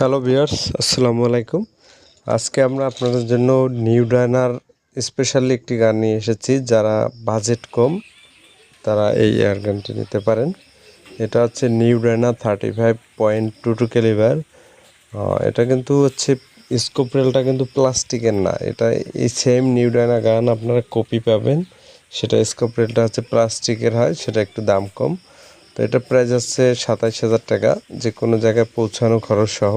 Hello viewers আসসালামু আলাইকুম আজকে আমরা আপনাদের জন্য নিউ ডায়নার স্পেশালি একটি গান নিয়ে এসেছি, যারা বাজেট কম, তারা এই এয়ার গানটি নিতে পারেন। এটা হচ্ছে new Diana thirty five point two two calibre এটা কিন্তু হচ্ছে স্কোপ রেলটা কিন্তু প্লাস্টিকের না। এটা এই সেম নিউ ডায়না গান আপনারা কপি পাবেন। সেটা স্কোপ রেলটা হচ্ছে প্লাস্টিকের হয়, সেটা একটু দাম কম। তো এটা প্রাইস আছে সাতাইশ হাজার টাকা, যে কোনো জায়গায় পৌঁছানো খরচ সহ।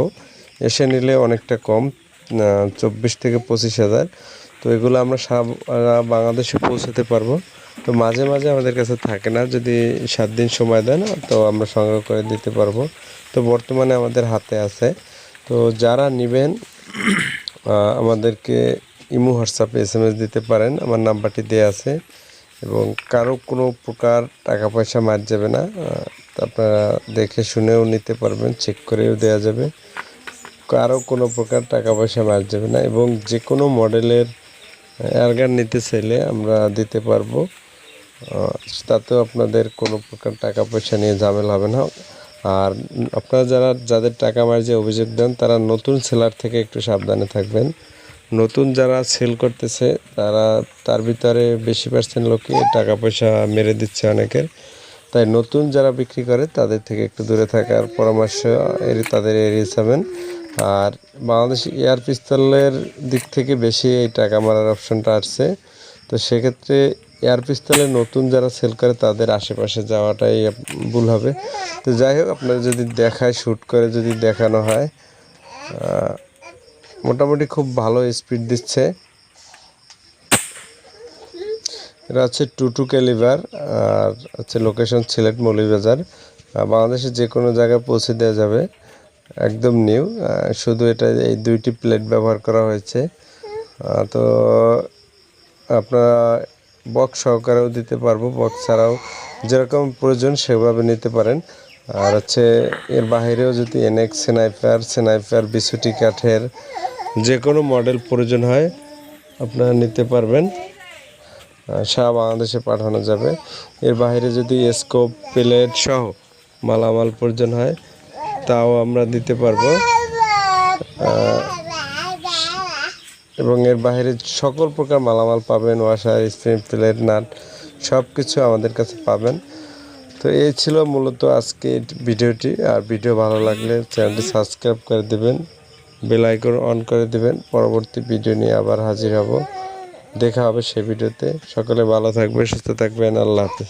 এসে নিলে অনেকটা কম চব্বিশ থেকে পঁচিশ হাজার। তো এগুলো আমরা সারা বাংলাদেশে পৌঁছাতে পারব। তো মাঝে মাঝে আমাদের কাছে থাকে না, যদি সাত দিন সময় দেয় না, তো আমরা সংগ্রহ করে দিতে পারব। তো বর্তমানে আমাদের হাতে আছে। তো যারা নেবেন আমাদেরকে ইমো, হোয়াটসঅ্যাপে এস এম এস দিতে পারেন। আমার নাম্বারটি দেওয়া আছে। এবং কারও কোনো প্রকার টাকা পয়সা মার যাবে না। আপনারা দেখে শুনেও নিতে পারবেন চেক করেও দেওয়া যাবে। কারও কোনো প্রকার টাকা পয়সা মার যাবে না এবং যে কোনো মডেলের এয়ারগান নিতে চাইলে আমরা দিতে পারব। তাতেও আপনাদের কোনো প্রকার টাকা পয়সা নিয়ে ঝামেলা হবে না। আর আপনারা যারা, যাদের টাকা মার্জে অভিযোগ দেন, তারা নতুন সেলার থেকে একটু সাবধানে থাকবেন। নতুন যারা সেল করতেছে, তারা, তার ভিতরে বেশি পার্সেন্ট লোকই টাকা পয়সা মেরে দিচ্ছে অনেকের। তাই নতুন যারা বিক্রি করে, তাদের থেকে একটু দূরে থাকার পরামর্শ এর, তাদের এড়িয়ে যাবেন আর বাংলাদেশ এয়ার পিস্তলের দিক থেকে বেশি এই টাকা মারার অপশনটা আসছে। তো সেক্ষেত্রে এয়ার পিস্তলে নতুন যারা সেল করে, তাদের আশেপাশে যাওয়াটাই ভুল হবে। তো যাই হোক আপনারা যদি দেখায় শ্যুট করে যদি দেখানো হয় মোটামুটি খুব ভালো স্পিড দিচ্ছে। এটা হচ্ছে টু টু ক্যালিভার আর হচ্ছে লোকেশন সিলেট মৌলিবাজার বাংলাদেশের যে কোনো জায়গায় পৌঁছে দেওয়া যাবে। একদম নিউ শুধু এটা এই দুইটি প্লেট ব্যবহার করা হয়েছে। তো আপনারা বক্স সহকারেও দিতে পারব। বক্স ছাড়াও যেরকম প্রয়োজন সেভাবে নিতে পারেন। আর হচ্ছে এর বাহিরেও যদি এনএক্স সেনাইফার সেনাইফার বিশুটি কাঠের যে কোনো মডেল প্রয়োজন হয়, আপনারা নিতে পারবেন। সারা বাংলাদেশে পাঠানো যাবে। এর বাইরে যদি স্কোপ প্লেট সহ মালামাল প্রয়োজন হয়, তাও আমরা দিতে পারব। এবং এর বাইরে সকল প্রকার মালামাল পাবেন ওয়াশার স্প্রিং প্লেট নাট সব কিছু আমাদের কাছে পাবেন। তো এই ছিল মূলত আজকে ভিডিওটি। আর ভিডিও ভালো লাগলে চ্যানেলটি সাবস্ক্রাইব করে দেবেন। বেল আইকন অন করে দেবেন। পরবর্তী ভিডিও নিয়ে আবার হাজির হব। দেখা হবে সে ভিডিওতে। সকলে ভালো থাকবে সুস্থ থাকবেন। আল্লাহ হাফিজ।